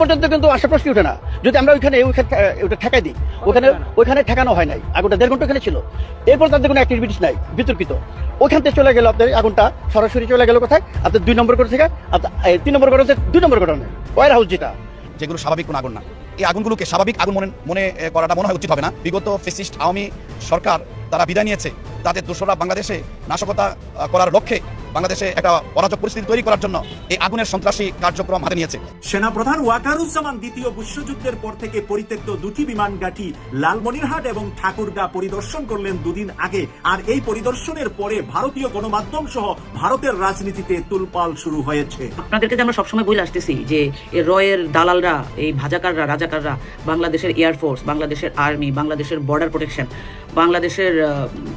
পর্যন্ত কিন্তু আসা প্রশ্ন ওঠে না। যদি আমরা ওইখানে ওইখানে ওটা ঠেকাই দিই, ওখানে, ওইখানে ঠেকানো হয় নাই। আগুনটা দেড় ঘণ্টা ওখানে ছিল। এরপর তাদের কোনো অ্যাক্টিভিটিস নাই, বিতর্কিত। ওখান থেকে চলে গেল আপনার আগুনটা, সরাসরি চলে গেল কোথায়? আপনার দুই নম্বর করে থেকে, আপনার তিন নম্বর করে দুই নম্বর করে ওয়ার হাউস যেটা, যেগুলো স্বাভাবিক কোনো আগুন না। এই আগুনগুলোকে স্বাভাবিক আগুন মনে মনে করাটা মনে হয় উচিত হবে না। বিগত ফেসিস্ট আওয়ামী সরকার তারা বিদায় নিয়েছে। তাদের দোসরা বাংলাদেশে নাশকতা করার লক্ষ্যে বাংলাদেশে একটা অরাজক পরিস্থিতি তৈরি করার জন্য এই আগুনের সন্ত্রাসী কার্যক্রম হাতে নিয়েছে। সেনাপ্রধান ওয়াকারুজ্জামান দ্বিতীয় বিশ্বযুদ্ধের পর থেকে পরিত্যক্ত দুটি বিমান ঘাঁটি লালমনিরহাট এবং ঠাকুরগা পরিদর্শন করলেন দুদিন আগে। আর এই পরিদর্শনের পরে ভারতীয় গণমাধ্যম সহ ভারতের রাজনীতিতে তুলপাল শুরু হয়েছে। আপনাদেরকে যে আমরা সবসময় বলে আসতেছি যে এই রয়ের দালালরা এই ভাজাকাররা রাজাকাররা বাংলাদেশের এয়ারফোর্স বাংলাদেশের আর্মি বাংলাদেশের বর্ডার প্রোটেকশন বাংলাদেশের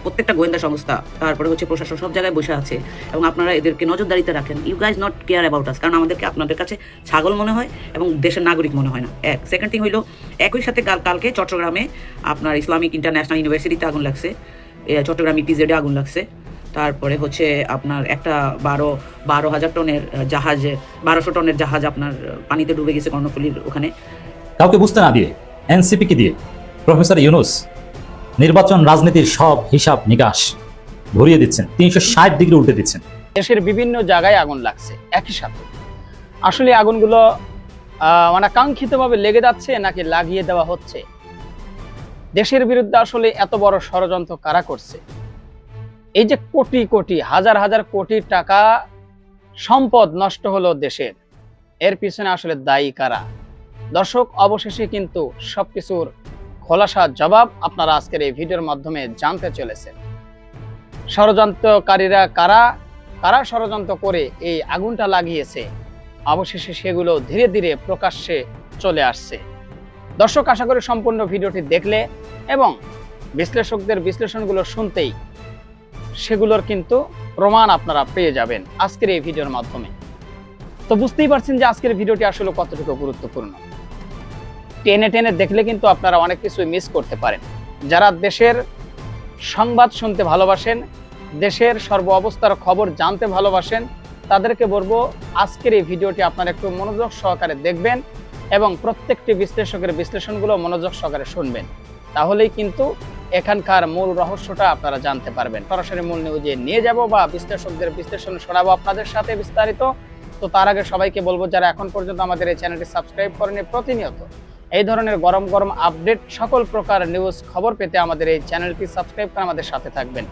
প্রত্যেকটা গোয়েন্দা সংস্থা, তারপরে হচ্ছে প্রশাসন সব জায়গায় বসে আছে এবং আপনারা এদেরকে নজরদারিতে রাখেন। You guys not care about us কারণ আমাদেরকে আপনাদের কাছে ছাগল মনে হয় এবং দেশের নাগরিক মনে হয় না। এক সেকেন্ড থিং হইল, একই সাথে কাল, কালকে চট্টগ্রামে আপনার ইসলামিক ইন্টারন্যাশনাল ইউনিভার্সিটিতে আগুন লাগছে। চট্টগ্রাম ইপিজেডে আগুন লাগছে। তারপরে হচ্ছে আপনার একটা বারো বারো হাজার টনের জাহাজে, বারোশো টনের জাহাজ আপনার পানিতে ডুবে গেছে কর্ণফুলির ওখানে। কাউকে বুঝতে না দিয়ে এনসিপিকে দিয়ে প্রফেসর ইউনুস নির্বাচন রাজনীতির সব হিসাব নিকাশ ধরিয়ে দিচ্ছেন, তিনশো ষাট ডিগ্রি উল্টে দিচ্ছেন। দেশের বিভিন্ন জায়গায় আগুন লাগছে, একই সাথে। আসলে আগুনগুলো অনাকাঙ্ক্ষিতভাবে লেগে যাচ্ছে নাকি লাগিয়ে দেওয়া হচ্ছে? দেশের বিরুদ্ধে আসলে এত বড় ষড়যন্ত্র কারা করছে? এই যে কোটি কোটি, হাজার হাজার কোটি টাকা সম্পদ নষ্ট হলো দেশের, এর পিছনে আসলে দায়ী কারা? দর্শক, অবশেষে কিন্তু সবকিছুর খোলাসা জবাব আপনারা আজকের এই ভিডিওর মাধ্যমে জানতে চলেছেন। ষড়যন্ত্রকারীরা কারা? কারা ষড়যন্ত্র করে এই আগুনটা লাগিয়েছে? অবশেষে সেগুলো ধীরে ধীরে প্রকাশ্যে চলে আসছে। দর্শক, আশা করি সম্পূর্ণ ভিডিওটি দেখলে এবং বিশ্লেষকদের বিশ্লেষণগুলো শুনতেই সেগুলোর কিন্তু প্রমাণ আপনারা পেয়ে যাবেন আজকের এই ভিডিওর মাধ্যমে। তো বুঝতেই পারছেন যে আজকের ভিডিওটি আসলে কতটুকু গুরুত্বপূর্ণ। টেনে টেনে দেখলে কিন্তু আপনারা অনেক কিছুই মিস করতে পারেন। যারা দেশের সংবাদ শুনতে ভালোবাসেন, দেশের সর্ব অবস্থার খবর জানতে ভালোবাসেন, তাদেরকে বলব আজকের এই ভিডিওটি আপনারা একটু মনোযোগ সহকারে দেখবেন এবং প্রত্যেকটি বিশ্লেষকের বিশ্লেষণগুলো মনোযোগ সহকারে শুনবেন। তাহলেই কিন্তু এখানকার মূল রহস্যটা আপনারা জানতে পারবেন। সরাসরি মূল নিউজে নিয়ে যাব বা বিশ্লেষকদের বিশ্লেষণ শোনাবো আপনাদের সাথে বিস্তারিত। তো তার আগে সবাইকে বলব, যারা এখন পর্যন্ত আমাদের এই চ্যানেলটি সাবস্ক্রাইব করেনি প্রতিনিয়ত এই ধরনের গরম গরম আপডেট সকল প্রকার নিউজ খবর পেতে আমাদের এই চ্যানেলটি সাবস্ক্রাইব করে আমাদের সাথে থাকবেন।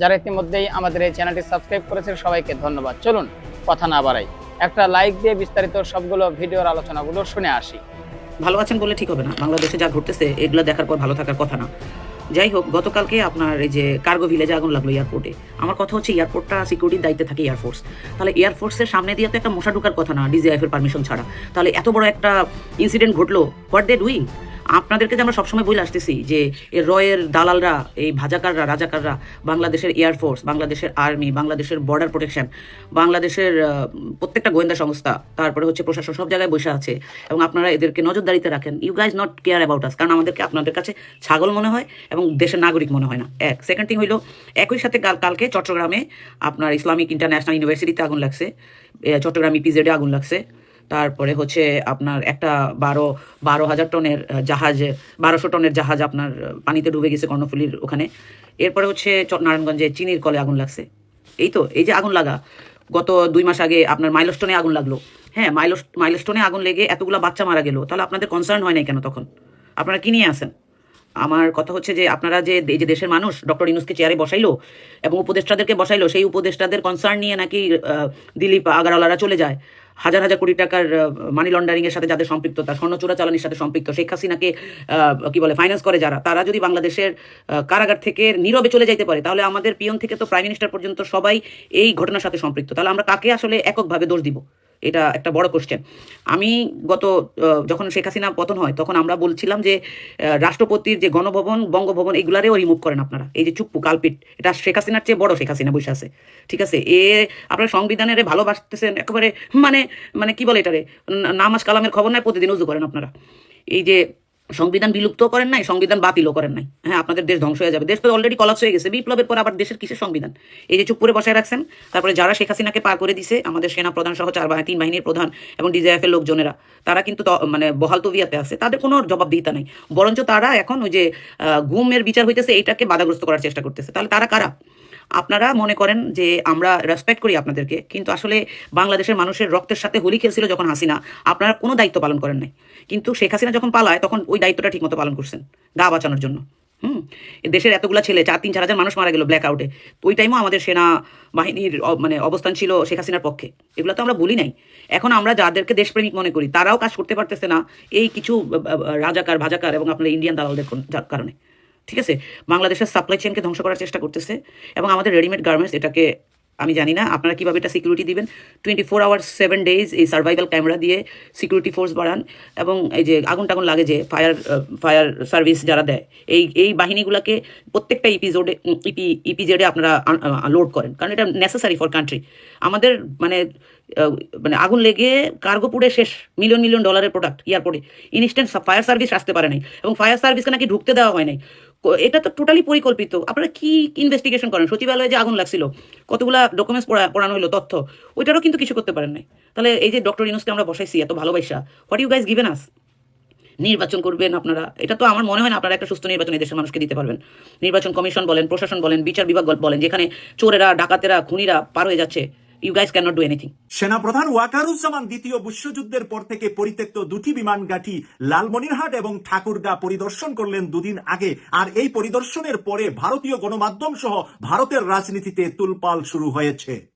যারা ইতিমধ্যেই আমাদের এই চ্যানেলটি সাবস্ক্রাইব করেছে সবাইকে ধন্যবাদ। চলুন, কথা না বাড়াই। একটা লাইক দিয়ে বিস্তারিত সবগুলো ভিডিওর আলোচনাগুলো শুনে আসি। ভালো আছেন বলে ঠিক হবে না। বাংলাদেশে যা ঘটতেছে, এগুলো দেখার পর ভালো থাকার কথা না। যাই হোক গতকালকে আপনার এই যে কার্গো ভিলেজে আগুন লাগল এয়ারপোর্টে আমার কথা হচ্ছে এয়ারপোর্টটা সিকিউরিটির দায়িত্বে থাকে এয়ারফোর্স তাহলে এয়ারফোর্সের সামনে দিয়ে তো একটা মশা ঢুকার কথা না ডিজিআইএফের পারমিশন ছাড়া। তাহলে এত বড় একটা ইনসিডেন্ট ঘটলো হোয়াট দে ডুইং আপনাদেরকে যে আমরা সবসময় বলে আসতেছি যে রয়ের দালালরা, এই ভাজাকাররা, রাজাকাররা, বাংলাদেশের এয়ারফোর্স বাংলাদেশের আর্মি বাংলাদেশের বর্ডার প্রোটেকশন বাংলাদেশের প্রত্যেকটা গোয়েন্দা সংস্থা, তারপরে হচ্ছে প্রশাসন সব জায়গায় বসে আছে এবং আপনারা এদেরকে নজরদারিতে রাখেন। You guys not care about us কারণ আমাদেরকে, আপনাদের কাছে ছাগল মনে হয় এবং দেশের নাগরিক মনে হয় না। এক সেকেন্ড থিং হইল, একই সাথে কালকে চট্টগ্রামে আপনার ইসলামিক ইন্টারন্যাশনাল ইউনিভার্সিটিতে আগুন লাগছে চট্টগ্রাম ইপিজেডে আগুন লাগছে। তারপরে হচ্ছে আপনার একটা বারো বারো হাজার টনের জাহাজ, বারোশো টনের জাহাজ আপনার পানিতে ডুবে গেছে কর্ণফুলির ওখানে। এরপরে হচ্ছে নারায়ণগঞ্জে চিনির কলে আগুন লাগছে। এই তো, এই যে আগুন লাগা। গত দুই মাস আগে আপনার মাইলস্টোনে আগুন লাগল। হ্যাঁ মাইলস মাইলস্টোনে আগুন লেগে এতগুলো বাচ্চা মারা গেল। তাহলে আপনাদের কনসার্ন হয় নাই কেন তখন? আপনারা কি নিয়ে আসেন আমার কথা হচ্ছে যে আপনারা যে এই যে দেশের মানুষ, ডক্টর ইনুসকে চেয়ারে বসাইলো এবং উপদেষ্টাদেরকে বসাইলো, সেই উপদেষ্টাদের কনসার্ন নিয়ে নাকি দিলীপ আগারওয়ালারা চলে যায়। হাজার হাজার কোটি টাকার মানি লন্ডারিং এর সাথে যাদের সম্পৃক্ততা, স্বর্ণ চোরা চালানির সাথে সম্পৃক্ত, শেখ হাসিনাকে কি বলে ফাইন্যান্স করে যারা, তারা যদি বাংলাদেশের কারাগার থেকে নীরবে চলে যাইতে পারে, তাহলে আমাদের পিয়ন থেকে তো প্রাইম মিনিস্টার পর্যন্ত সবাই এই ঘটনার সাথে সম্পৃক্ত। তাহলে আমরা কাকে আসলে এককভাবে দোষ দিব? এটা একটা বড় কোশ্চেন আমি গত যখন শেখ হাসিনা পতন হয়, তখন আমরা বলছিলাম যে রাষ্ট্রপতির যে গণভবন, বঙ্গভবন, এগুলারেও রিমুভ করেন আপনারা। এই যে চুপ্পু, কালপিট, এটা শেখ হাসিনার চেয়ে বড় শেখ হাসিনা বসে আছে। ঠিক আছে? এ আপনারা সংবিধানের ভালোবাসতেছেন, একেবারে মানে মানে কি বলে এটারে? নামাজ কালামের খবর নাই, প্রতিদিন উজু করেন আপনারা। এই যে সংবিধান বিলুপ্ত করেন নাই, সংবিধান বাতিলও করেন নাই। হ্যাঁ আপনাদের দেশ ধ্বংস হয়ে যাবে। দেশ তো অলরেডি কলাপস হয়ে গেছে, বিপ্লবের পর আবার দেশের কিসের সংবিধান? এই যে চুপ করে বসায় রাখছেন, তারপরে যারা শেখ হাসিনাকে পার করে দিছে, আমাদের সেনা প্রধান সহ চার বাহিনী তিন বাহিনীর প্রধান এবং ডিজিএফ এর লোকজনেরা, তারা কিন্তু মানে বহাল তবিয়াতে আছে। তাদের কোনো জবাবদিহিতা নাই। বরঞ্চ তারা এখন ওই যে গুমের বিচার হইতেছে, এইটাকে বাধাগ্রস্ত করার চেষ্টা করতেছে। তাহলে তারা কারা? আপনারা মনে করেন যে, আমরা রেসপেক্ট করি আপনাদেরকে, কিন্তু আসলে বাংলাদেশের মানুষের রক্তের সাথে হোলি খেলছিল যখন হাসিনা, আপনারা কোনো দায়িত্ব পালন করেন নাই। কিন্তু শেখ হাসিনা যখন পালায়, তখন ওই দায়িত্বটা ঠিকমতো পালন করছেন, গা বাঁচানোর জন্য। হুম? দেশের এতগুলো ছেলে, চার, তিন, চার হাজার মানুষ মারা গেল ব্ল্যাক আউটে তো ওই টাইমও আমাদের সেনা বাহিনীর মানে অবস্থান ছিল শেখ হাসিনার পক্ষে। এগুলো তো আমরা বলি নাই। এখন আমরা যাদেরকে দেশপ্রেমিক মনে করি, তারাও কাজ করতে পারতেছে না এই কিছু রাজাকার, ভাজাকার এবং আপনার ইন্ডিয়ান দালালদের কারণে। ঠিক আছে? বাংলাদেশের সাপ্লাই চেনকে ধ্বংস করার চেষ্টা করতেছে এবং আমাদের রেডিমেড গার্মেন্টস এটাকে আমি জানি না, আপনারা কীভাবে এটা সিকিউরিটি দিবেন? Twenty four hours seven days এই সার্ভাইভাল ক্যামেরা দিয়ে সিকিউরিটি ফোর্স বাড়ান এবং এই যে আগুন টাগুন লাগে যে ফায়ার ফায়ার সার্ভিস যারা দেয়, এই এই বাহিনীগুলোকে প্রত্যেকটা ইপিজোডে ইপি ইপিজেডে আপনারা লোড করেন। কারণ এটা নেসেসারি ফর কান্ট্রি আমাদের মানে মানে আগুন লেগে কার্গো পুড়ে শেষ মিলিয়ন মিলিয়ন ডলারের প্রোডাক্ট এয়ারপোর্টে ইনস্ট্যান্ট ফায়ার সার্ভিস আসতে পারে নাই। এবং ফায়ার সার্ভিসকে নাকি ঢুকতে দেওয়া হয় নাই। এটা তো টোটালি পরিকল্পিত। আপনারা কি ইনভেস্টিগেশন করেন? সচিবালয়ে যে আগুন লাগছিল, কতগুলা ডকুমেন্টস পড়ানো হলো তথ্য, ওইটারও কিন্তু কিছু করতে পারেন নাই। তাহলে এই যে ডক্টর ইনুসকে আমরা বসাইছি, এত ভালোবাসা what you guys given us নির্বাচন করবেন আপনারা। এটা তো আমার মনে হয় না, আপনারা একটা সুস্থ নির্বাচন এই দেশের মানুষকে দিতে পারবেন। নির্বাচন কমিশন বলেন, প্রশাসন বলেন, বিচার বিভাগ বলেন, যেখানে চোরেরা, ডাকাতেরা, খুনিরা পার হয়ে যাচ্ছে। You guys can not do anything সেনাপ্রধান ওয়াকারুজ্জামান দ্বিতীয় বিশ্বযুদ্ধের পর থেকে পরিত্যক্ত দুটি বিমান গাঠি লালমনিরহাট এবং ঠাকুরগা পরিদর্শন করলেন দুদিন আগে। আর এই পরিদর্শনের পরে ভারতীয় গণমাধ্যম সহ ভারতের রাজনীতিতে তুলপাল শুরু হয়েছে।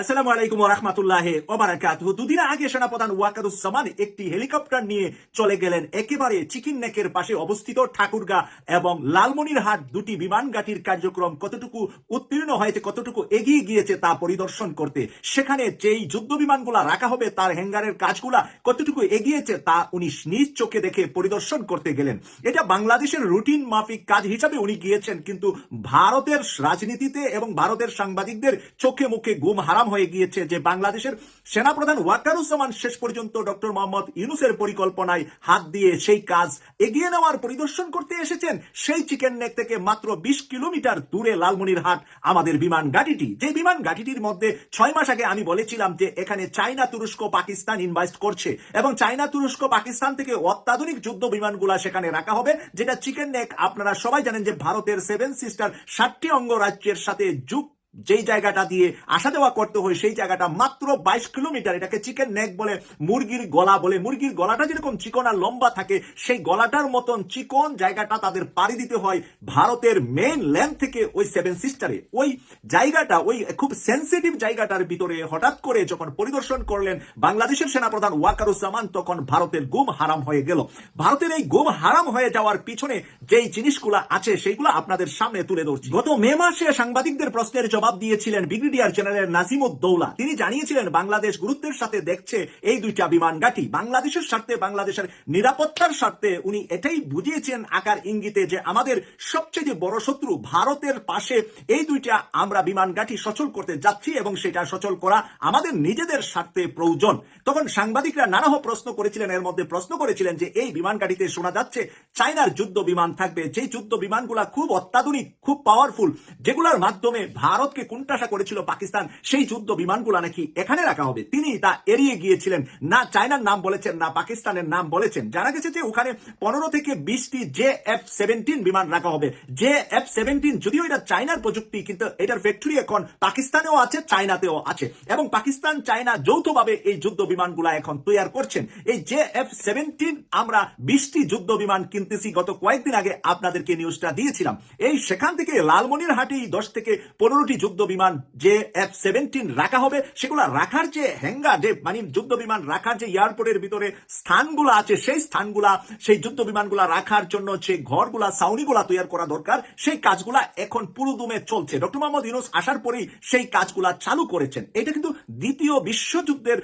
আসসালামু আলাইকুম রহমতুল্লাহ ওবারাকাত দুদিন আগে সেনাপ্রধান ওয়াকারুজ্জামান একটি হেলিকপ্টার নিয়ে চলে গেলেন একেবারে চিকিন নেকের পাশে অবস্থিত ঠাকুরগা এবং লালমনিরহাট দুটি বিমান ঘাটির কার্যক্রম কতটুকু উত্তীর্ণ হয়েছে, কতটুকু এগিয়ে গিয়েছে তা পরিদর্শন করতে। সেখানে যেই যুদ্ধ বিমানগুলা রাখা হবে, তার হ্যাঙ্গারের কাজগুলা কতটুকু এগিয়েছে তা উনি নিজ চোখে দেখে পরিদর্শন করতে গেলেন। এটা বাংলাদেশের রুটিন মাফিক কাজ হিসাবে উনি গিয়েছেন, কিন্তু ভারতের রাজনীতিতে এবং ভারতের সাংবাদিকদের চোখে মুখে গুম হারাম হয়ে গিয়েছে যে বাংলাদেশের সেনাপ্রধান ওয়াকারুজ্জামান শেষ পর্যন্ত ডক্টর মোহাম্মদ ইউনুসের পরিকল্পনায় হাত দিয়ে সেই কাজ এগিয়ে নেওয়ার পরিদর্শন করতে এসেছেন সেই চিকেন নেক থেকে মাত্র বিশ কিলোমিটার দূরে লালমনিরহাট আমাদের বিমান ঘাটিটি। যে বিমান ঘাটিটির মধ্যে ছয় মাস আগে আমি বলেছিলাম যে এখানে চাইনা তুরস্ক, পাকিস্তান ইনভেস্ট করছে এবং চাইনা তুরস্ক, পাকিস্তান থেকে অত্যাধুনিক যুদ্ধ বিমানগুলা সেখানে রাখা হবে, যেটা চিকেন নেক আপনারা সবাই জানেন যে ভারতের সেভেন সিস্টার ষাটটি অঙ্গরাজ্যের সাথে যুগ যেই জায়গাটা দিয়ে আসা যাওয়া করতে হয়, সেই জায়গাটা মাত্র বাইশ কিলোমিটার, এটাকে চিকেন নেক বলে, মুরগির গলা বলে। মুরগির গলাটা যেরকম চিকন আর লম্বা থাকে, সেই গলাটার মতন চিকন জায়গাটা তাদের পাড়ি দিতে হয় ভারতের মেইন ল্যান্ড থেকে ওই সেভেন সিস্টারে ওই জায়গাটা, ওই খুব সেন্সিটিভ জায়গাটার ভিতরে হঠাৎ করে যখন পরিদর্শন করলেন বাংলাদেশের সেনাপ্রধান ওয়াকারুজ্জামান, তখন ভারতের গুম হারাম হয়ে গেল। ভারতের এই গুম হারাম হয়ে যাওয়ার পিছনে যেই জিনিসগুলো আছে, সেইগুলো আপনাদের সামনে তুলে ধরছি। গত মে মাসে সাংবাদিকদের প্রশ্নের জবাব দিয়েছিলেন ব্রিগেডিয়ার জেনারেল নাজিমুদ্দৌলা তিনি জানিয়েছিলেন, বাংলাদেশ গুরুত্বের সাথে দেখছে এই দুইটা বিমান ঘাঁটি। বাংলাদেশের স্বার্থে, বাংলাদেশের নিরাপত্তার স্বার্থে উনি এটাই বুঝিয়েছেন আকার ইঙ্গিতে যে আমাদের সবচেয়ে বড় শত্রু ভারতের পাশে এই দুইটা আমরা বিমান ঘাঁটি সচল করতে যাচ্ছি এবং সেটা সচল করা আমাদের নিজেদের স্বার্থে প্রয়োজন। তখন সাংবাদিকরা নানাহ প্রশ্ন করেছিলেন, এর মধ্যে প্রশ্ন করেছিলেন যে এই বিমান ঘাঁটিতে শোনা যাচ্ছে চায়নার যুদ্ধ বিমান থাকবে। যে যুদ্ধ বিমানগুলা খুব অত্যাধুনিক, খুব পাওয়ারফুল যেগুলোর মাধ্যমে ভারতকে কুণ্ঠাসা করেছিল পাকিস্তান, সেই যুদ্ধ বিমানগুলা নাকি এখানে রাখা হবে। তিনি তা এড়িয়ে গিয়েছিলেন। না চায়নার নাম বলেছেন, না পাকিস্তানের নাম বলেছেন। জানা গেছে যে ওখানে পনেরো থেকে বিশটি জে এফ সেভেন্টিন বিমান রাখা হবে। জে এফ সেভেন্টিন যদিও এটা চায়নার প্রযুক্তি, কিন্তু এটার ফ্যাক্টরি এখন পাকিস্তানেও আছে, চায়নাতেও আছে। এবং পাকিস্তান, চায়না যৌথভাবে এই যুদ্ধ বিমানগুলা এখন তৈরি করছেন। এই জে এফ সেভেন্টিন আমরা বিশটি যুদ্ধ বিমান কিনতেছি, গত কয়েকদিন আগে আপনাদেরকে নিউজটা দিয়েছিলাম। এই সেখান থেকে লালমনিরহাটেই দশ থেকে পনেরোটি যুদ্ধ বিমান যে এফ সেভেন্টিন রাখা হবে, সেগুলো রাখার যে হ্যাঙ্গার যে মানে যুদ্ধ বিমান রাখার যে এয়ারপোর্টের ভিতরে স্থানগুলো আছে, সেই স্থানগুলা, সেই যুদ্ধ বিমানগুলা রাখার জন্য যে ঘরগুলা সাউনিগুলা তৈরি করা দরকার, সেই কাজগুলা এখন পুরুদুমে চলছে। ডক্টর মোহাম্মদ ইউনুস আসার পরেই সেই কাজগুলা চালু করেছেন। এটা কিন্তু দ্বিতীয় বিশ্বযুদ্ধের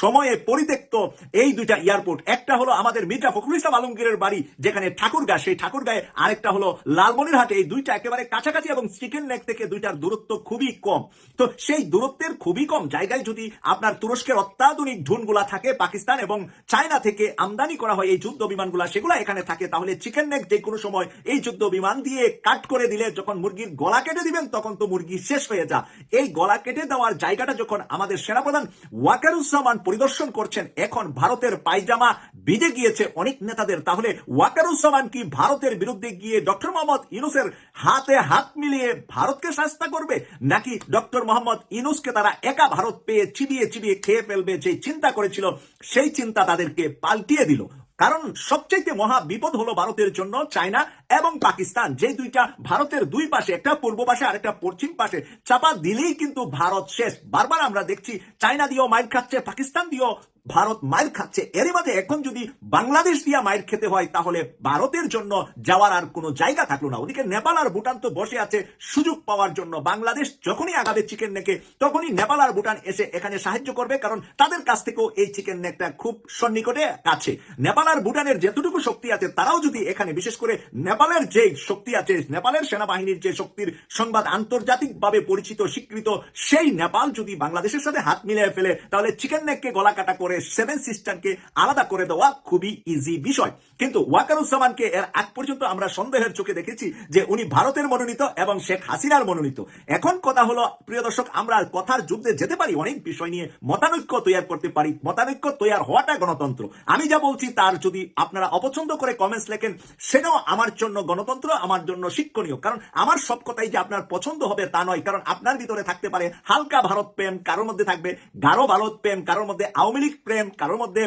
সময়ে পরিত্যক্ত এই দুইটা এয়ারপোর্ট, একটা হলো আমাদের মির্জা ফখরুল ইসলাম আলমগীরের বাড়ি, যেখানে ঠাকুরগা সেই ঠাকুরগাঁয়ে আরেকটা হলো লালমনিরহাটে এই দুইটা একেবারে কাছাকাছি এবং চিকেন নেক থেকে দুইটার দূরত্ব খুবই কম। তো সেই দূরত্বের খুবই কম জায়গায় যদি আপনার তুরস্কের অত্যাধুনিক ঢুনগুলা থাকে পাকিস্তান এবং চায়না থেকে আমদানি করা হয় এই যুদ্ধ বিমানগুলা, সেগুলো এখানে থাকে, তাহলে চিকেন নেক যে কোনো সময় এই যুদ্ধ বিমান দিয়ে কাট করে দিলে যখন মুরগির গলা কেটে দিবেন, তখন তো মুরগি শেষ হয়ে যা। এই গলা কেটে দেওয়ার জায়গাটা যখন আমাদের সেনাপ্রধান ওয়াকারুজ্জামান পরিদর্শন করছেন, এখন ভারতের পায়জামা বিজে গিয়েছে অনেক নেতাদের। তাহলে ওয়াকারুজ্জামান কি ভারতের বিরুদ্ধে গিয়ে ডক্টর মোহাম্মদ ইউনুসের হাতে হাত মিলিয়ে ভারতকে শাস্তা করবে? নাকি ডক্টর মোহাম্মদ ইউনুসকে তারা একা ভারত পেয়ে চিবিয়ে চিবিয়ে খেয়ে ফেলবে? যে চিন্তা করেছিল, সেই চিন্তা তাদেরকে পাল্টিয়ে দিল। কারণ সবচাইতে মহা বিপদ হলো ভারতের জন্য চায়না। এবং পাকিস্তান যে দুইটা ভারতের দুই পাশে, একটা পূর্ব পাশে আর একটা পশ্চিম পাশে, চাপা দিলেই কিন্তু ভারত শেষ। বারবার আমরা দেখছি চায়না দিয়েও মাইর খাচ্ছে, পাকিস্তান দিয়েও ভারত মাইর খাচ্ছে। এরই মাঝে এখন যদি বাংলাদেশ দিয়ে মাইর খেতে হয়, তাহলে ভারতের জন্য যাওয়ার আর কোনো জায়গা থাকল না। ওদিকে নেপাল আর ভুটান তো বসে আছে সুযোগ পাওয়ার জন্য। বাংলাদেশ যখনই আগাবে চিকেন নেকে, তখনই নেপাল আর ভুটান এসে এখানে সাহায্য করবে, কারণ তাদের কাছ থেকেও এই চিকেন নেকটা খুব সন্নিকটে কাছে নেপাল আর ভুটানের যেতটুকু শক্তি আছে, তারাও যদি এখানে, বিশেষ করে নেপালের যে শক্তি আছে, নেপালের সেনাবাহিনীর যে শক্তির সংবাদ আন্তর্জাতিকভাবে পরিচিত, স্বীকৃত, সেই নেপাল যদি বাংলাদেশের সাথে হাত মিলিয়ে ফেলে, তাহলে চিকেন নেককে গলা কাটা করে সেভেন সিস্টারকে আলাদা করে দেওয়া খুবই ইজি বিষয়। কিন্তু ওয়াকারুজ্জামানকে এর আগ পর্যন্ত আমরা সন্দেহের চোখে দেখেছি যে উনি ভারতের মনোনীত এবং শেখ হাসিনার মনোনীত। এখন কথা হলো, প্রিয় দর্শক, আমরা কথার যুদ্ধে যেতে পারি, অনেক বিষয় নিয়ে মতানৈক্য তৈরি করতে পারি। মতানৈক্য তৈরি হওয়াটা গণতন্ত্র। আমি যা বলছি তার যদি আপনারা অপছন্দ করে কমেন্টস লেখেন, সেটাও আমার জন্য গণতন্ত্র, আমার জন্য শিক্ষণীয়। কারণ আমার সব কথাই যে আপনার পছন্দ হবে তা নয়। কারণ আপনার ভিতরে থাকতে পারে হালকা ভারত প্রেম, কারোর মধ্যে থাকবে গাঢ় ভারত প্রেম, কারোর মধ্যে আওয়ামী লীগ প্রেম, কারোর মধ্যে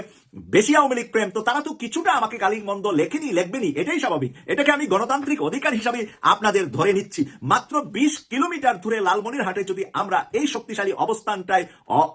বেশি আওয়ামী লীগ প্রেম। তো তারা তো কিছুটা আমাকে গালির মন্দ লেখেনি, লেখবেনি, এটাই স্বাভাবিক। এটাকে আমি গণতান্ত্রিক অধিকার হিসাবে আপনাদের ধরে নিচ্ছি। মাত্র বিশ কিলোমিটার দূরে লালমনিরহাটে যদি আমরা এই শক্তিশালী অবস্থানটায়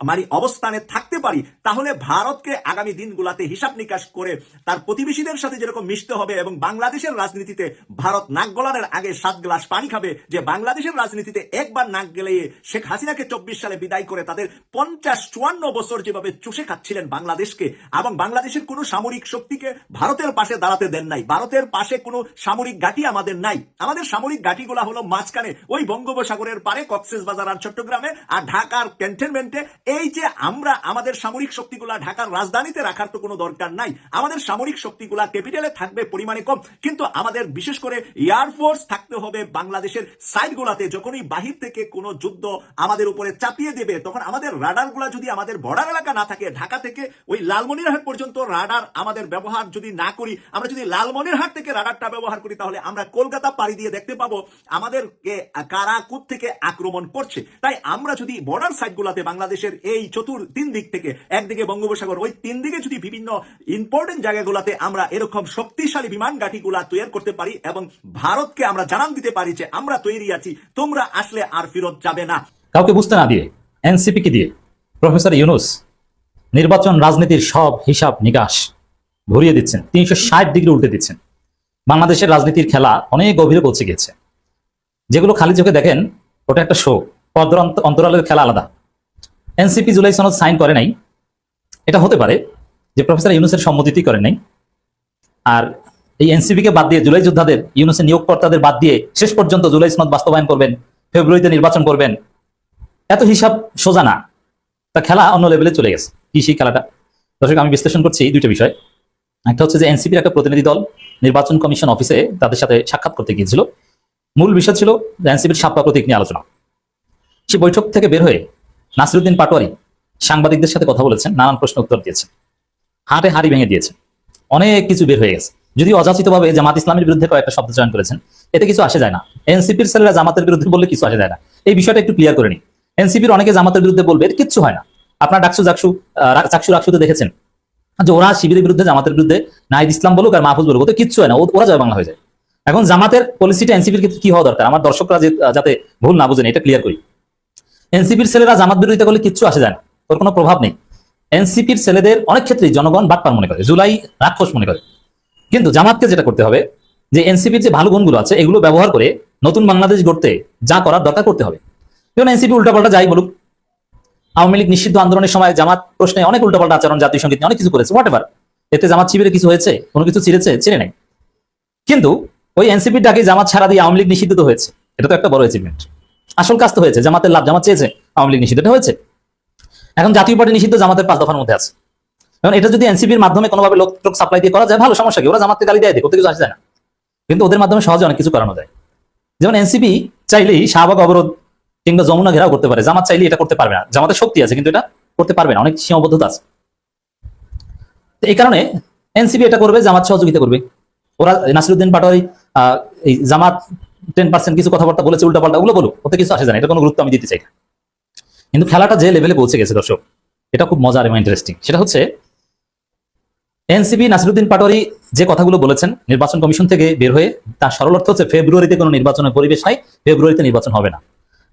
মানে অবস্থানে থাকতে পারি, তাহলে ভারতকে আগামী দিনগুলাতে হিসাব নিকাশ করে তার প্রতিবেশীদের সাথে যেরকম মিশতে হবে এবং বাংলাদেশের রাজনীতিতে ভারত নাক গলানোর আগে সাত গ্লাস পানি খাবে, যে বাংলাদেশের রাজনীতিতে একবার নাক গেলে শেখ হাসিনাকে চব্বিশ সালে বিদায় করে তাদের পঞ্চাশ চুয়ান্ন বছর যেভাবে চুষে খাচ্ছিলেন বাংলাদেশকে, এবং বাংলাদেশের কোনো সামরিক শক্তিকে ভারতের পাশে দাঁড়াতে দেন নাই। ভারতের পাশে কোনো সামরিক ঘাঁটি আমাদের নাই। আমাদের সামরিক ঘাঁটিগুলা হলো মাঝখানে ওই বঙ্গোপসাগরের পারে কক্সেস বাজার আর চট্টগ্রামে, আর ঢাকার ক্যান্টনমেন্টে। এই যে আমরা, আমাদের সামরিক শক্তিগুলা ঢাকার রাজধানীতে রাখার তো কোনো দরকার নাই। আমাদের সামরিক শক্তিগুলা ক্যাপিটালে থাকবে পরিমাণে কম, কিন্তু আমাদের বিশেষ করে এয়ারফোর্স থাকতে হবে বাংলাদেশের সাইডগুলাতে যখনই বাহির থেকে কোনো যুদ্ধ আমাদের উপরে চাপিয়ে দেবে, তখন আমাদের রাডারগুলা যদি আমাদের বর্ডার এলাকা না থাকে, ঢাকা থেকে ওই লালমনিরহাট পর্যন্ত রাডার আমাদের ব্যবহার যদি না করি, আমরা যদি লালমনিরহাট থেকে রাডারটা ব্যবহার করি, তাহলে আমরা কলকাতা পাড়ি দিয়ে দেখতে পাবো আমাদেরকে কারা কুত থেকে আক্রমণ করছে। তাই আমরা যদি বর্ডার সাইডগুলাতে বাংলাদেশের এই চতুর তিন দিক থেকে, একদিকে বঙ্গোপসাগর, ওই তিন দিকে যদি বিভিন্ন ইম্পর্টেন্ট জায়গাগুলোতে আমরা এরকম শক্তিশালী বিমান ঘাঁটিগুলা তৈরি করতে পারি এবং ভারতকে আমরা জানান দিতে পারি যে আমরা তৈরি আছি, তোমরা আসলে আর ফেরত যাবে না। কাউকে বুঝতে না দিয়ে, এনসিপিকে দিয়ে, প্রফেসর ইউনুস, নির্বাচন রাজনীতির সব হিসাব নিকাশ ঘুরিয়ে দিচ্ছেন, তিনশো ষাট ডিগ্রি উল্টে দিচ্ছেন। বাংলাদেশের রাজনীতির খেলা অনেক গভীরে পৌঁছে গেছে। যেগুলো খালি চোখে দেখেন, ওটা একটা শো পদ্র অন্তরালের খেলা আলাদা। এনসিপি জুলাই সনদ সাইন করে নাই। এটা হতে পারে যে প্রফেসর ইউনুসের সম্মতিটি করে নাই। আর এই এনসিপিকে বাদ দিয়ে জুলাই যোদ্ধাদের, ইউনুসের নিয়োগকর্তাদের বাদ দিয়ে শেষ পর্যন্ত জুলাই সনদ বাস্তবায়ন করবেন, ফেব্রুয়ারিতে নির্বাচন করবেন, এত হিসাব সোজা না। তা খেলা অন্য লেভেলে চলে গেছে। কি সেই খেলাটা? দর্শক, আমি বিশ্লেষণ করছি দুইটা বিষয়। একটা হচ্ছে যে এনসিপির একটা প্রতিনিধি দল নির্বাচন কমিশন অফিসে তাদের সাথে সাক্ষাৎ করতে গিয়েছিল। মূল বিষয় ছিল এনসিপির সাপ্তাহ প্রতীক নিয়ে আলোচনা। সে বৈঠক থেকে বের হয়ে নাসিরুদ্দিন পাটোয়ারি সাংবাদিকদের সাথে কথা বলেছেন, নানান প্রশ্ন উত্তর দিয়েছেন, হাটে হাড়ি ভেঙে দিয়েছেন, অনেক কিছু বের হয়ে গেছে। যদি অযাচিতভাবে জামাত ইসলামের বিরুদ্ধে কয়েকটা শব্দ চয়ন করেছেন, এতে কিছু আসে যায় না। এনসিপির ছেলেরা জামাতের বিরুদ্ধে বললে কিছু আসে যায় না। এই বিষয়টা একটু ক্লিয়ার করে নি এনসিপির অনেকে জামাতের বিরুদ্ধে বলবে এর কিচ্ছু হয় না। আপনার ডাকসু জাকসু চাকসু রাকসুতে দেখেছেন যে ওরা শিবিরের বিরুদ্ধে, জামাতের বিরুদ্ধে নাহিদ ইসলাম বলুক আর মাহফুজ বলুক, ওতে কিচ্ছু হয় না। ওরা জয় বাংলা হয়ে যায়। এখন জামাতের পলিসিটা এনসিপির ক্ষেত্রে কি হওয়া দরকার? আমার দর্শকরা যাতে ভুল না বুঝেন, এটা ক্লিয়ার করি। এনসিপির ছেলেরা জামাত বিরোধিতা করলে কিচ্ছু আসে যায় না। ওর কোনো প্রভাব নেই। এনসিপির ছেলেদের অনেক ক্ষেত্রেই জনগণ বাটপার মনে করে, জুলাই রাক্ষস মনে করে। কিন্তু জামাতকে যেটা করতে হবে, যে এনসিপির যে ভালো গুণগুলো আছে, এগুলো ব্যবহার করে নতুন বাংলাদেশ গড়তে যা করার দরকার করতে হবে। যেমন এনসিপি উল্টাপাল্টা যাই বলুক, আওয়ামী লীগ নিষিদ্ধ আন্দোলনের সময় জামাত প্রশ্নে অনেক উল্টাপাল্টা আচরণ, জাতীয় সংগীত অনেক কিছু করেছে হোয়াট এতে জামাত শিবিরে কিছু হয়েছে, কোনো কিছু ছিঁড়েছে, ছিঁড়ে নাই। কিন্তু ওই এনসিপির ডাকে জামাত ছাড়া দিয়ে আওয়ামী লীগ নিষিদ্ধ হয়েছে, এটা তো একটা বড় অ্যাচিভমেন্ট আসল কাজ তো হয়েছে, জামাতের লাভ, জামাত চেয়েছে, আওয়ামী লীগ নিষিদ্ধ এটা হয়েছে। এখন জাতীয় পার্টি নিষিদ্ধ জামাতের পাঁচ দফার মধ্যে আছে। এখন এটা যদি এনসিপির মাধ্যমে কোনোভাবে লোক টোক সাপ্লাই দিয়ে করা যায়, ভালো, সমস্যা কি? ওরা জামাতকে গালি দেয় করতে কিছু আসে যায় না। কিন্তু ওদের মাধ্যমে সহজে অনেক কিছু করানো যায়। যেমন এনসিপি চাইলেই শাহবাগ অবরোধ কিংবা যমুনা ঘেরাও করতে পারে। জামাত চাইলে এটা করতে পারবে না। জামাতের শক্তি আছে, কিন্তু এটা করতে পারবে না। অনেক সীমাবদ্ধতা আছে। তো এই কারণে এনসিপি এটা করবে, জামাত সহযোগিতা করবে। ওরা নাসিরুদ্দিন পাটোয়ারি এই জামাত টেন পার্সেন্ট কিছু কথাবার্তা বলেছে, উল্টাপাল্টা ওগুলো বলুক, ওতে কিছু আসে যায় না। এটা কোনো গুরুত্ব আমি দিতে চাই কিন্তু খেলাটা যে লেভেলে পৌঁছে গেছে, দর্শক, এটা খুব মজার এবং ইন্টারেস্টিং সেটা হচ্ছে এনসিপি নাসিরুদ্দিন পাটোয়ারি যে কথাগুলো বলেছেন, নির্বাচন কমিশন থেকে বের হয়ে তার সরল অর্থ হচ্ছে ফেব্রুয়ারিতে কোনো নির্বাচনের পরিবেশ নাই, ফেব্রুয়ারিতে নির্বাচন হবে না।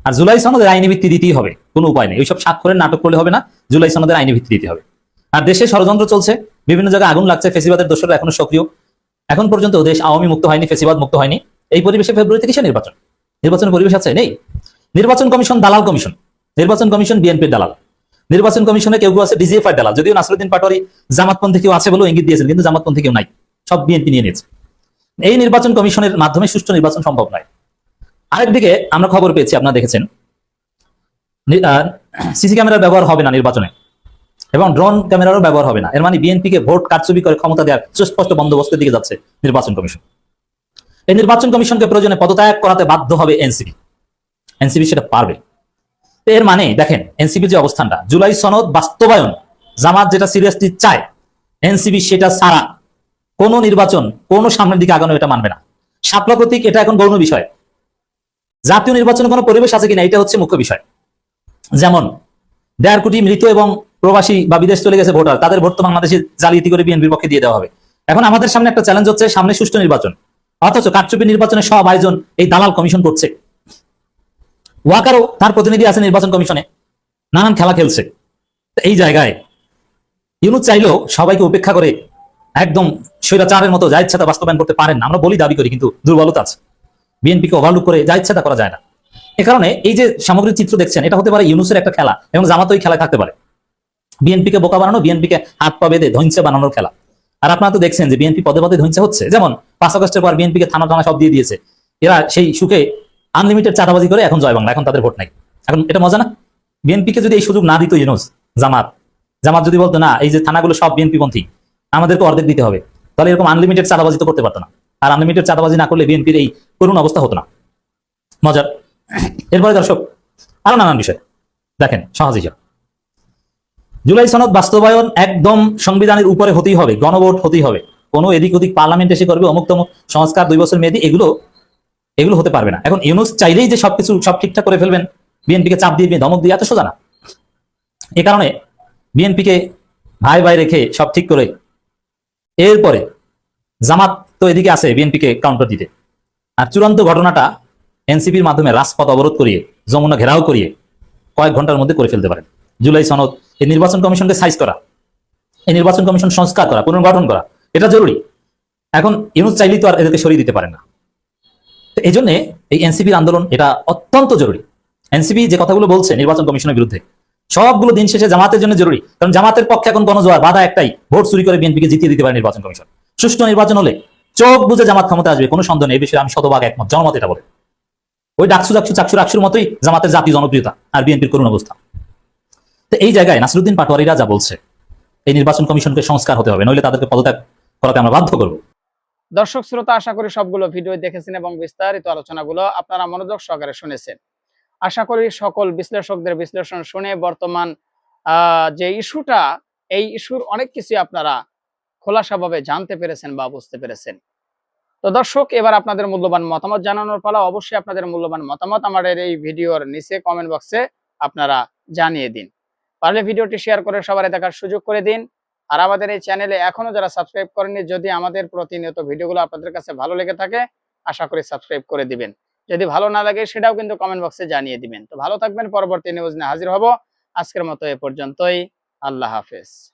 আর জুলাই সনদের আইনি ভিত্তি দিতেই হবে, কোনো উপায় নেই। ওইসব স্বাক্ষরের নাটক করলে হবে না, জুলাই সনদের আইনি ভিত্তি দিতে হবে। আর দেশে ষড়যন্ত্র চলছে, বিভিন্ন জায়গায় আগুন লাগছে, ফেসিবাদের দোষরা এখনও সক্রিয়। এখন পর্যন্ত দেশ আওয়ামী মুক্ত হয়নি, ফেসিবাদ মুক্ত হয়নি। এই পরিবেশে ফেব্রুয়ারিতে কিসে নির্বাচন? নির্বাচনের পরিবেশ আছে নেই। নির্বাচন কমিশন, দালাল কমিশন। নির্বাচন কমিশন, বিএনপির দালাল। নির্বাচন কমিশনে কেউ কেউ আছে ডিজিএফআই দালাল। যদিও নাসরুদ্দিন পাটোয়ারি জামাতপন্থী কেউ আছে বলেও ইঙ্গিত দিয়েছেন, কিন্তু জামাতপন্থী কেউ নাই। সব বিএনপি নিয়ে নিয়েছে। এই নির্বাচন কমিশনের মাধ্যমে সুষ্ঠু নির্বাচন সম্ভব নয়। আরেকদিকে আমরা খবর পেয়েছি, আপনারা দেখেছেন। সিসি ক্যামেরার ব্যবহার হবে না নির্বাচনে। এবং ড্রোন ক্যামেরারও ব্যবহার হবে না। এর মানে বিএনপিকে ভোট কারচুপি করে ক্ষমতা দেওয়ার সুস্পষ্ট বন্দোবস্তের দিকে যাচ্ছে নির্বাচন কমিশন। এই নির্বাচন কমিশনকে প্রয়োজনে পদত্যাগ করাতে বাধ্য হবে এনসিপি এনসিপি সেটা পারবে। এর মানে দেখেন, এনসিপি যে অবস্থানটা, জুলাই সনদ বাস্তবায়ন, জামাত যেটা সিরিয়াসলি চায়, এনসিপি সেটা ছাড়া কোনো নির্বাচন কোনো সামনের দিকে আগানো এটা মানবে না। শাপলা এটা এখন গৌণ বিষয়। জাতীয় নির্বাচনে কোনো পরিবেশ আছে কিনা, এটা হচ্ছে মুখ্য বিষয়। যেমন, দেড় কোটি মৃত এবং প্রবাসী বা বিদেশ চলে গেছে ভোটার, তাদের ভোট তো বাংলাদেশে জালিয়াতি করে বিএনপির পক্ষে দিয়ে দেওয়া হবে। এখন আমাদের সামনে একটা চ্যালেঞ্জ হচ্ছে সামনে সুষ্ঠু নির্বাচন। অথচ কারচুপি নির্বাচনের সব আয়োজন এই দালাল কমিশন করছে। ওয়াকারও তার প্রতিনিধি আছে নির্বাচন কমিশনে। নানান খেলা খেলছে। এই জায়গায় ইউনুস চাইলেও সবাইকে উপেক্ষা করে একদম স্বৈরাচারের মতো যা ইচ্ছা তা বাস্তবায়ন করতে পারেন না। আমরা বলি দাবি করি, কিন্তু দুর্বলতা আছে। বিএনপিকে ওভারলুক করে যা ইচ্ছা তা করা যায় না। এ কারণে এই যে সামগ্রিক চিত্র দেখছেন, এটা হতে পারে ইউনুসের একটা খেলা, এবং জামাত ওই খেলায় থাকতে পারে। বিএনপিকে বোকা বানানো, বিএনপিকে হাত পা বেঁধে ধৈঞ্চে বানানোর খেলা। আর আপনারা তো দেখছেন যে বিএনপি পদে পদে ধৈঞ্চে হচ্ছে। যেমন পাঁচ আগস্টের পর বিএনপিকে থানা টানা সব দিয়ে দিয়েছে। এরা সেই সুখে আনলিমিটেড চাঁদাবাজি করে এখন জয় বাংলা, এখন তাদের ভোট নাই। এখন এটা মজা না? বিএনপিকে যদি এই সুযোগ না দিত ইউনুস, জামাত জামাত যদি বলতো, না, এই যে থানাগুলো সব বিএনপি পন্থী, আমাদেরকে অর্ধেক দিতে হবে। তাহলে এরকম আনলিমিটেড চাঁদাবাজি তো করতে পারতো না। আর আনলিমিটেড চাঁদাবাজি না করলে বিএনপির এই করুণ অবস্থা হতো না। মজার। এরপরে দর্শক, আরও নানান বিষয়। দেখেন, সহজ হিসাব। জুলাই সনদ বাস্তবায়ন একদম সংবিধানের উপরে হতেই হবে, গণভোট হতেই হবে। কোনো এদিক ওদিক পার্লামেন্ট এসে করবে অমুক তমুক সংস্কার, দুই বছর মেয়াদি, এগুলো এগুলো হতে পারবে না। এখন ইউনুস চাইলেই যে সবকিছু সব ঠিকঠাক করে ফেলবেন, বিএনপিকে চাপ দিয়ে, ধমক দিয়ে এত সোজা না। এ কারণে বিএনপিকে ভাই ভাই রেখে সব ঠিক করে এরপরে জামাত তো এদিকে আছে বিএনপিকে কাউন্টার দিতে। আর চূড়ান্ত ঘটনাটা এনসিপির মাধ্যমে রাজপথ অবরোধ করিয়ে, যমুনা ঘেরাও করিয়ে কয়েক ঘণ্টার মধ্যে করে ফেলতে পারেন। জুলাই সনদ, এই নির্বাচন কমিশনকে সাইজ করা, এই নির্বাচন কমিশন সংস্কার করা, পুনর্গঠন করা, এটা জরুরি। এখন ইউনুস চাইলেই তো আর এদেরকে সরিয়ে দিতে পারেন না। এই জন্য এই এনসিপির আন্দোলন এটা অত্যন্ত জরুরি। এনসিপি যে কথাগুলো বলছে নির্বাচন কমিশনের বিরুদ্ধে, সবগুলো দিন শেষে জামাতের জন্য জরুরি। কারণ জামাতের পক্ষে এখন গণজোয়ার, বাধা একটাই, ভোট চুরি করে বিএনপিকে জিতিয়ে দিতে পারে নির্বাচন কমিশন। সুষ্ঠু নির্বাচন হলে চোখ বুঝে জামাত ক্ষমতা আসবে, কোনো সন্দেহ নেই বিষয়ে আমি শতভাগ একমত, জনমত এটা বলে। ওই ডাকসু ডাকসু চাকসু রাকসুর মতোই জামাতের জাতীয় জনপ্রিয়তা আর বিএনপির করুণ অবস্থা। তো এই জায়গায় নাসিরুদ্দিন পাটোয়ারিরা যা বলছে, এই নির্বাচন কমিশনকে সংস্কার হতে হবে, নইলে তাদেরকে পদত্যাগ করাতে আমরা বাধ্য করব। দর্শক শ্রোতা, আশা করি সবগুলো ভিডিও দেখেছেন এবং বিস্তারিত আলোচনাগুলো আপনারা মনোযোগ সহকারে শুনেছেন। আশা করি সকল বিশ্লেষকদের বিশ্লেষণ শুনে বর্তমান যে ইস্যুটা, এই ইস্যুর অনেক কিছু আপনারা খোলাসাভাবে জানতে পেরেছেন বা বুঝতে পেরেছেন। তো দর্শক, এবার আপনাদের মূল্যবান মতামত জানানোর পালা অবশ্যই আপনাদের মূল্যবান মতামত আমাদের এই ভিডিওর নিচে কমেন্ট বক্সে আপনারা জানিয়ে দিন। পারলে ভিডিওটি শেয়ার করে সবাই দেখার সুযোগ করে দিন। আর আমাদের এই চ্যানেলে এখনও যারা সাবস্ক্রাইব করেননি, যদি আমাদের প্রতিনিয়ত ভিডিওগুলো আপনাদের কাছে ভালো লেগে থাকে, আশা করি সাবস্ক্রাইব করে দিবেন। যদি ভালো না লাগে, সেটাও কিন্তু কমেন্ট বক্সে জানিয়ে দিবেন। তো ভালো থাকবেন, পরবর্তী নিউজ নিয়ে হাজির হব। আজকের মতো এ পর্যন্তই। আল্লাহ হাফেজ।